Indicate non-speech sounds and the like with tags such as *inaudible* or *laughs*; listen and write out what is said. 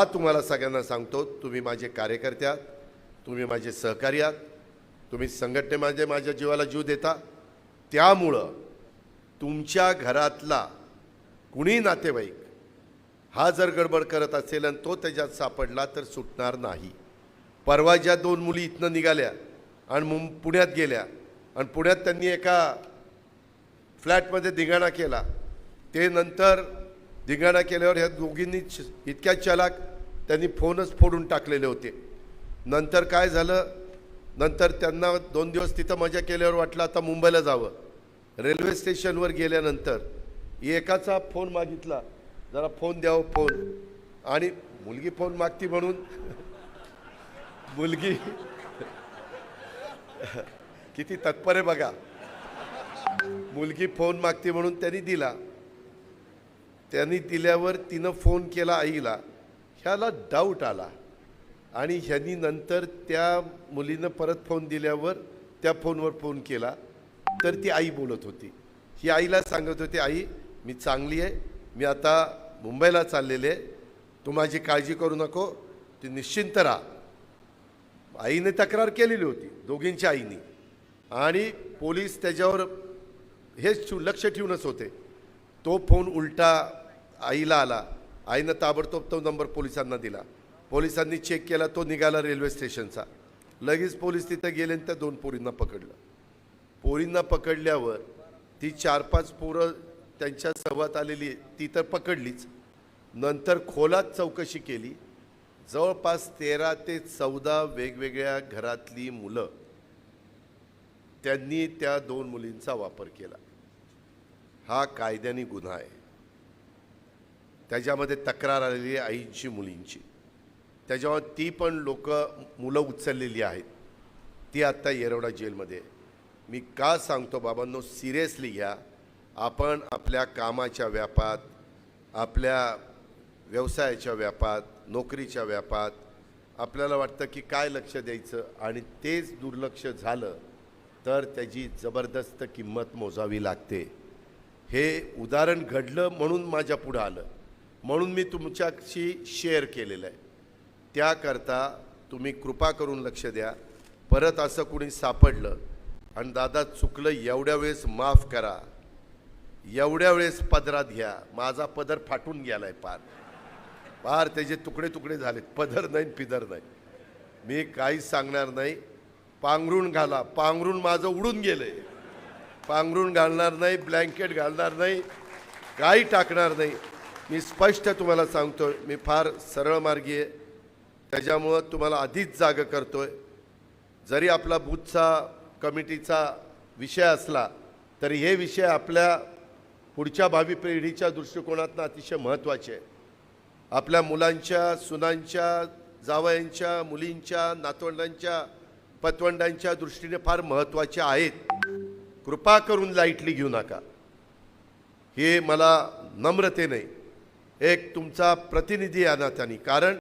हा तुम्हाला सगळ्यांना सांगतो तुम्ही माझे कार्यकर्ते आहात तुम्ही माझे सहकारी आहात तुम्ही संघटनेमध्ये माझ्या जीवाला जीव देता त्यामुळं तुमच्या घरातला कुणी नातेवाईक हा जर गडबड करत असेल आणि तो त्याच्यात सापडला तर सुटणार नाही. परवा ज्या दोन मुली इथनं निघाल्या आणि मुं पुण्यात गेल्या आणि पुण्यात त्यांनी एका फ्लॅटमध्ये धिंगाणा केला ते नंतर धिंगाणा केल्यावर ह्या दोघींनी इतक्या चलाक त्यांनी फोनच फोडून टाकलेले होते. नंतर काय झालं? नंतर त्यांना दोन दिवस तिथं मजा केल्यावर वाटलं आता मुंबईला जावं. रेल्वे स्टेशनवर गेल्यानंतर एकाचा फोन मागितला. जरा फोन द्यावं फोन. आणि मुलगी फोन मागती म्हणून *laughs* मुलगी *laughs* किती तत्पर आहे बघा. मुलगी फोन मागते म्हणून त्यांनी दिला. त्यांनी दिल्यावर तिनं फोन केला आईला. ह्याला डाऊट आला. आणि ह्यांनी नंतर त्या मुलीनं परत फोन दिल्यावर त्या फोनवर फोन केला. तर ती आई बोलत होती. ही आईला सांगत होती आई मी चांगली आहे. मी आता मुंबईला चाललेले आहे. तू माझी काळजी करू नको. ती निश्चिंत राहा. आईने तक्रार केलेली होती दोघींच्या आईने. आणि पोलीस त्याच्यावर हेच लक्ष ठेवूनच होते. तो फोन उलटा आईला आला. आईनं ताबडतोब तो नंबर पोलिसांना दिला. पोलिसांनी चेक केला तो निघाला रेल्वे स्टेशनचा लगेच पोलीस तिथं गेले आणि त्या दोन पोरींना पकडलं. पोरींना पकडल्यावर ती चार पाच पोरं त्यांच्या सवात आलेली ती तर पकडलीच. नंतर खोलात चौकशी केली. जवळपास तेरा ते चौदा वेगवेगळ्या घरातली मुलं त्यांनी त्या दोन मुलींचा वापर केला. हा कायद्याने गुन्हा आहे. त्याच्यामध्ये तक्रार आलेली आहे आईंची मुलींची. त्याच्यावर ती पण लोक मुलं उचललेली आहेत. ती आत्ता येरवडा जेलमध्ये मी का सांगतो बाबांनो सिरियसली घ्या. आपण आपल्या कामाच्या व्यापात आपल्या व्यवसायाच्या व्यापात नोकरीच्या व्यापात आपल्याला वाटतं की काय लक्ष द्यायचं आणि तेच दुर्लक्ष झालं तर त्याची जबरदस्त किंमत मोजावी लागते. हे उदाहरण घडलं म्हणून माझ्या पुढं आलं. म्हणून मी तुमच्याशी शेअर केलेलं आहे. त्याकरता तुम्ही कृपा करून लक्ष द्या. परत असं कुणी सापडलं आणि दादा चुकलं एवढ्या वेळेस माफ करा. एवढ्या वेळेस पदरात घ्या. माझा पदर फाटून गेला आहे पार. पार त्याचे तुकडे तुकडे झालेत. पदर नाही पिदर नाही. मी काहीच सांगणार नाही. पांघरून घाला. पांघरून माझं उडून गेलंय. पांघरून घालणार नाही ब्लँकेट घालणार नाही काही टाकणार नाही. मी स्पष्ट तुम्हाला सांगतोय मी फार सरळ मार्गी आहे. त्याच्यामुळं तुम्हाला आधीच जागं आहे जरी आपला बूथचा कमिटीचा विषय असला तरी हे विषय आपल्या पुढच्या भावी पिढीच्या दृष्टिकोनातनं अतिशय महत्त्वाचे आहे. आपल्या मुलांच्या सुनांच्या जावयांच्या मुलींच्या नातवंडांच्या पतवंडांच्या दृष्टीने फार महत्त्वाचे आहेत. कृपा करून लाईटली घेऊ नका. हे मला नम्रतेने एक तुमचा प्रतिनिधी या त्यांनी. कारण